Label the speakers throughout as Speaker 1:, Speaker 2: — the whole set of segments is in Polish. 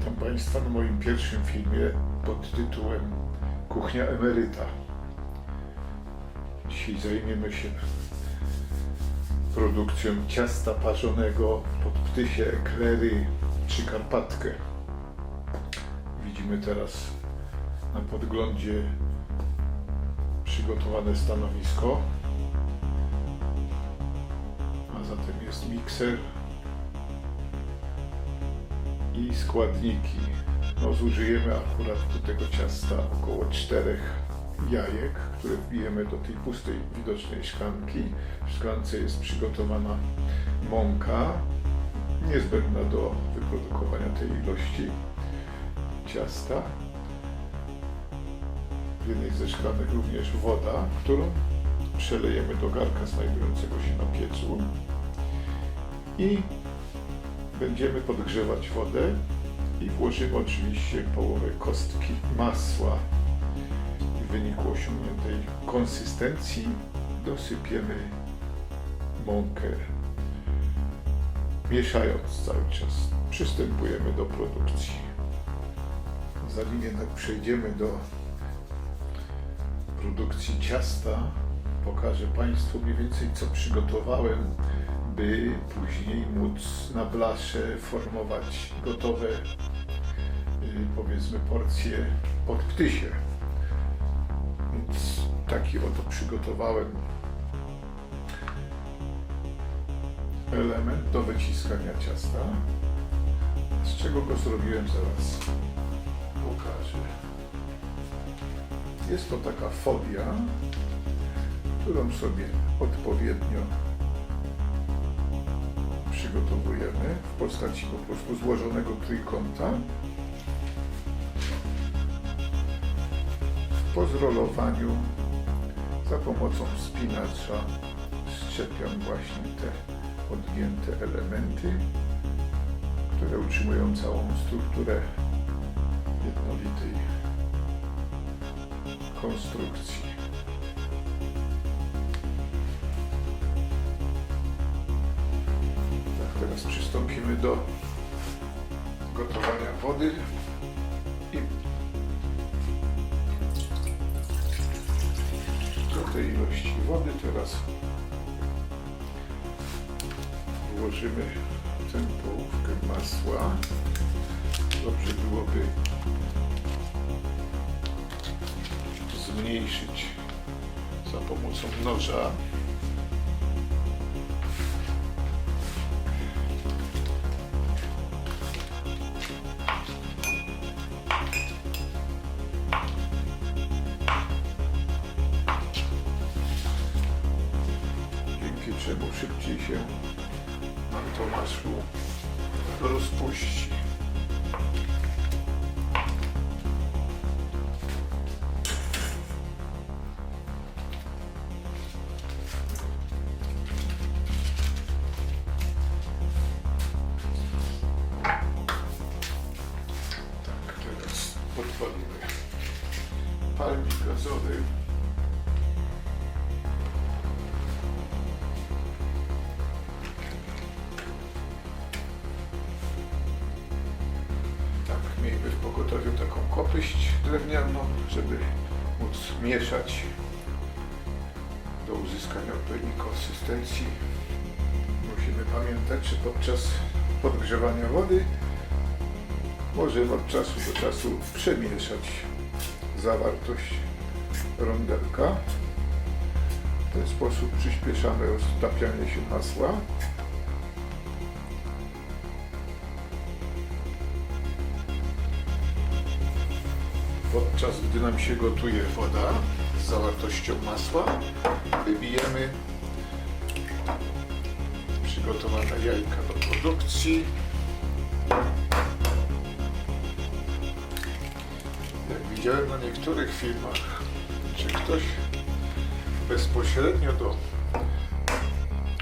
Speaker 1: Witam Państwa na moim pierwszym filmie pod tytułem Kuchnia Emeryta. Dzisiaj zajmiemy się produkcją ciasta parzonego pod ptysie, eklery czy karpatkę. Widzimy teraz na podglądzie przygotowane stanowisko. A zatem jest mikser, i składniki. No, zużyjemy akurat do tego ciasta około czterech jajek, które wbijemy do tej pustej, widocznej szklanki. W szklance jest przygotowana mąka, niezbędna do wyprodukowania tej ilości ciasta. W jednej ze szklanek również woda, którą przelejemy do garka znajdującego się na piecu i będziemy podgrzewać wodę i włożymy oczywiście połowę kostki masła. W wyniku osiągniętej konsystencji dosypiemy mąkę, mieszając cały czas. Przystępujemy do produkcji. Zanim jednak przejdziemy do produkcji ciasta, pokażę Państwu mniej więcej co przygotowałem by później móc na blasze formować gotowe, y, powiedzmy, porcje pod ptysie. Więc taki oto przygotowałem element do wyciskania ciasta. Z czego go zrobiłem zaraz pokażę. Jest to taka folia, którą sobie odpowiednio przygotowujemy w postaci po prostu złożonego trójkąta. Po zrolowaniu za pomocą spinacza szczepiam właśnie te odgięte elementy, które utrzymują całą strukturę jednolitej konstrukcji. Teraz przystąpimy do gotowania wody i do tej ilości wody teraz włożymy tę połówkę masła. Dobrze byłoby zmniejszyć za pomocą noża. Szybciej się nam to masło rozpuści. Tak, teraz podpalimy palnik gazowy. Mieszać do uzyskania odpowiedniej konsystencji. Musimy pamiętać, że podczas podgrzewania wody możemy od czasu do czasu przemieszać zawartość rondelka. W ten sposób przyspieszamy roztapianie się masła. Gdy nam się gotuje woda z zawartością masła, wybijemy przygotowane jajka do produkcji. Jak widziałem na niektórych filmach, czy ktoś bezpośrednio do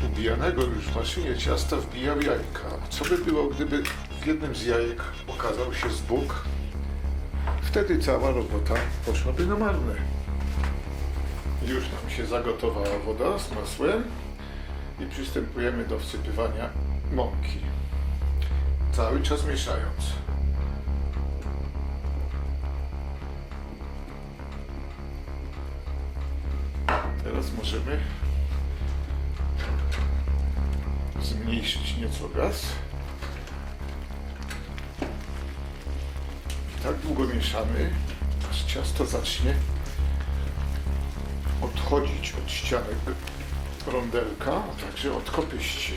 Speaker 1: ubijanego już w maszynie ciasta wbijał jajka. Co by było, gdyby w jednym z jajek okazał się zbóg? Wtedy cała robota poszłaby na marne. Już nam się zagotowała woda z masłem i przystępujemy do wsypywania mąki. Cały czas mieszając. Teraz możemy zmniejszyć nieco gaz. Tak długo mieszamy, aż ciasto zacznie odchodzić od ścianek rondelka, a także od kopyści.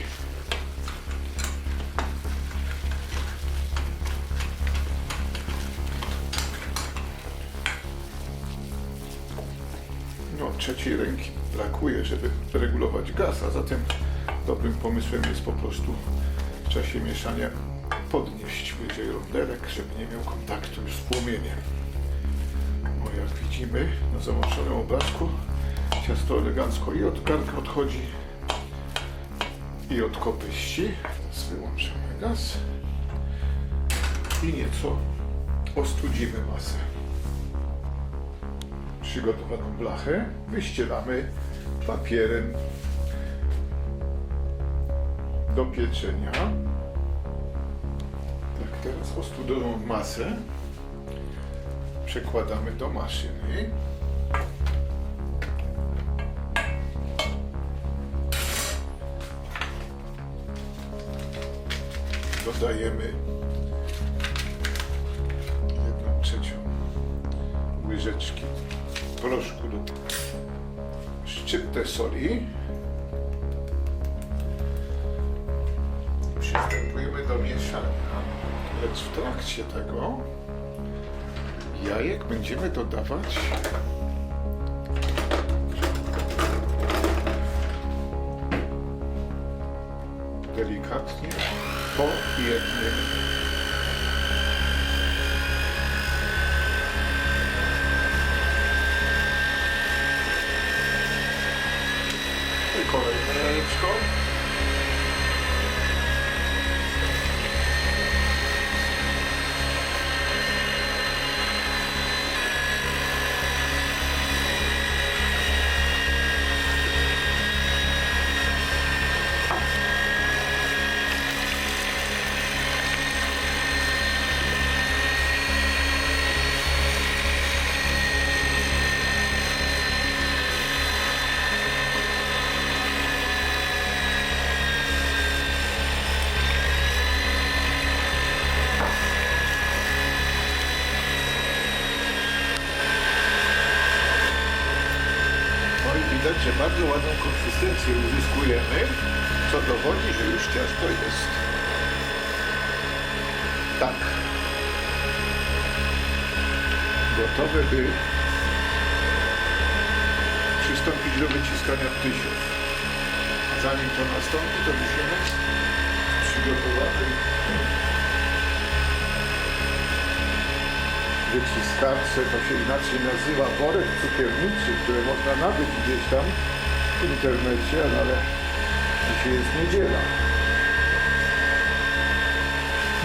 Speaker 1: No, trzeciej ręki brakuje, żeby regulować gaz, a zatem dobrym pomysłem jest po prostu w czasie mieszania podnieść wyżej rondelek, żeby nie miał kontaktu już z płomieniem. No jak widzimy na zamoczonym obrazku ciasto elegancko i od garnka odchodzi i od kopyści. Teraz wyłączamy gaz i nieco ostudzimy masę. Przygotowaną blachę wyścielamy papierem do pieczenia. Ostudzoną masę przekładamy do maszyny. Dodajemy jedną trzecią łyżeczki proszku lub szczyptę soli. Do mieszania, lecz w trakcie tego jajek będziemy dodawać delikatnie po jednym. Kolejne jajeczko. Że bardzo ładną konsystencję uzyskujemy, co dowodzi, że już ciasto jest. Tak. Gotowe, by przystąpić do wyciskania ptysiów. Zanim to nastąpi, to musimy przygotowany wyciskarce, to się inaczej nazywa worek cukierniczy, które można nabyć gdzieś tam w internecie, no ale dzisiaj jest niedziela.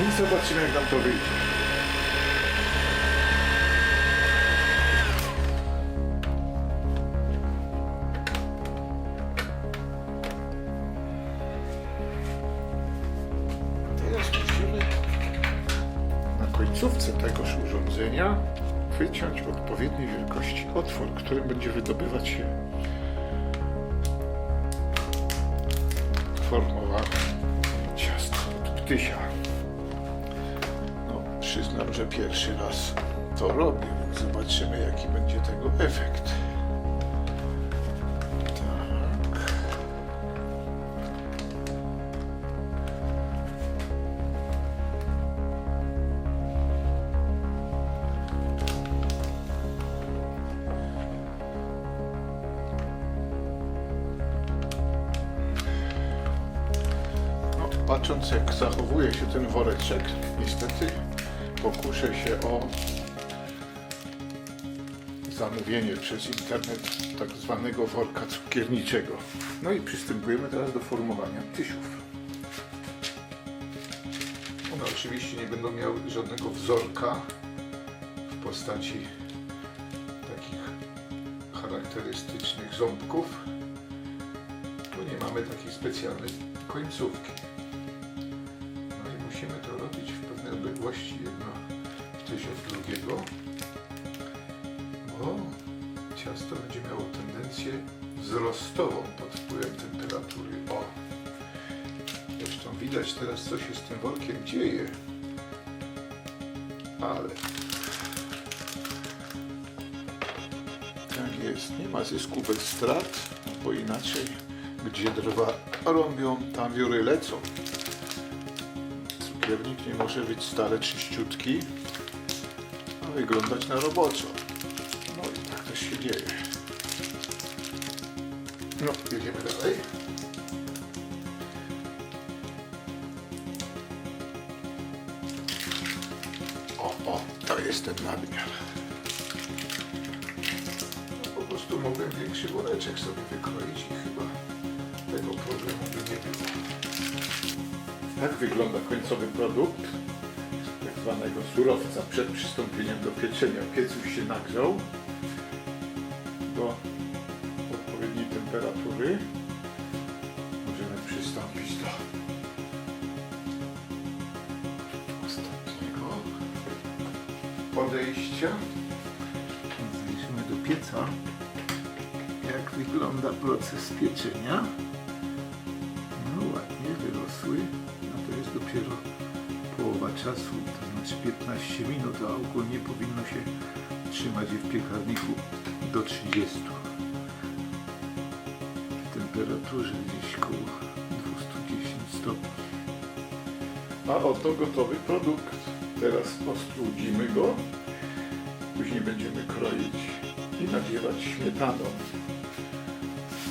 Speaker 1: I zobaczymy jak nam to wyjdzie. Końcówce tegoż urządzenia wyciąć odpowiedniej wielkości otwór, którym będzie wydobywać się formowane ciasto od ptysia. No, przyznam, że pierwszy raz to robię, zobaczymy jaki będzie tego efekt. Patrząc jak zachowuje się ten woreczek, niestety pokuszę się o zamówienie przez internet tak zwanego worka cukierniczego. No i przystępujemy teraz do formowania tysiów. One oczywiście nie będą miały żadnego wzorka w postaci takich charakterystycznych ząbków. Tu nie mamy takiej specjalnej końcówki. Robić w pewnej odległości jedno tyś od drugiego, bo ciasto będzie miało tendencję wzrostową pod wpływem temperatury. O! Zresztą widać teraz, co się z tym workiem dzieje. Ale tak jest, nie ma zysku bez strat, bo inaczej, gdzie drwa rąbią, tam wióry lecą. Cukiernik nie może być stale czyściutki, a wyglądać na roboczo. No i tak też się dzieje. No, jedziemy dalej. O, o, to jest ten nadmiar. No, po prostu mogłem większy woreczek sobie wykroić i chyba Tak wygląda końcowy produkt tak zwanego surowca przed przystąpieniem do pieczenia. Piec już się nagrzał do odpowiedniej temperatury. Możemy przystąpić do ostatniego podejścia. Zajrzymy do pieca, jak wygląda proces pieczenia. No ładnie wyrosły, dopiero połowa czasu, to znaczy 15 minut, a ogólnie powinno się trzymać w piekarniku do 30. W temperaturze gdzieś koło 210 stopni. A oto gotowy produkt. Teraz ostłudzimy go, później będziemy kroić i nadziewać śmietaną.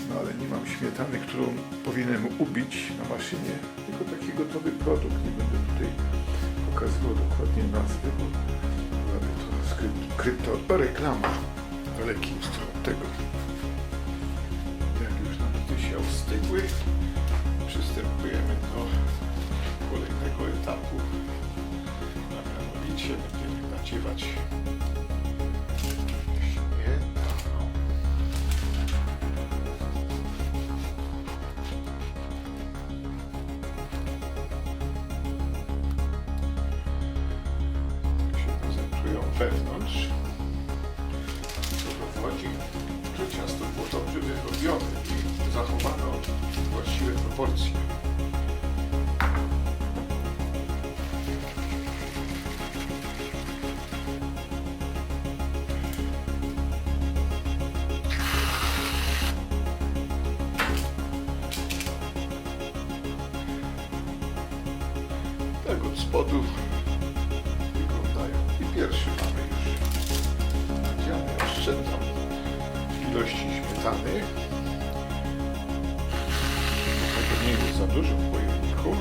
Speaker 1: No ale nie mam śmietany, którą powinienem ubić na maszynie, tylko taki gotowy produkt. Nie będę tutaj pokazywał dokładnie nazwy, bo byłaby to skrypt, kryptoreklama. Daleki jest od tego. Jak już nam te się ostygły, przystępujemy do kolejnego etapu. A mianowicie będziemy nadziewać Tak od spodu wyglądają. I pierwszy mamy już nadziany. Oszczędzam ilości śmietany. Tego nie jest za dużo w pojemniku.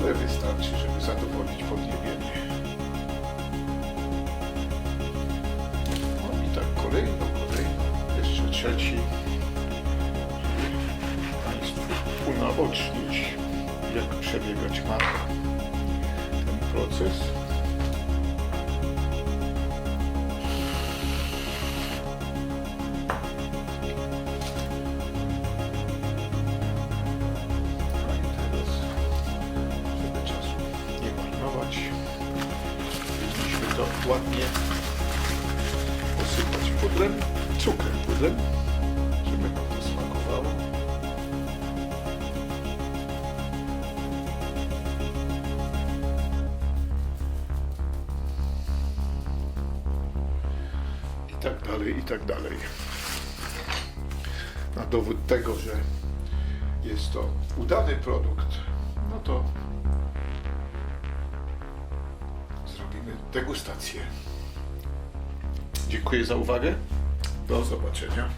Speaker 1: Ale wystarczy, żeby zadowolić podniebienie. No i tak kolejno, kolejno. Jeszcze trzeci. Państwu unaocznić, jak przebiegać ma ten proces. No ładnie posypać pudrem, cukrem pudrem, tak dalej, i tak dalej. Na dowód tego, że jest to udany produkt, no to zrobimy degustację. Dziękuję za uwagę. Do zobaczenia.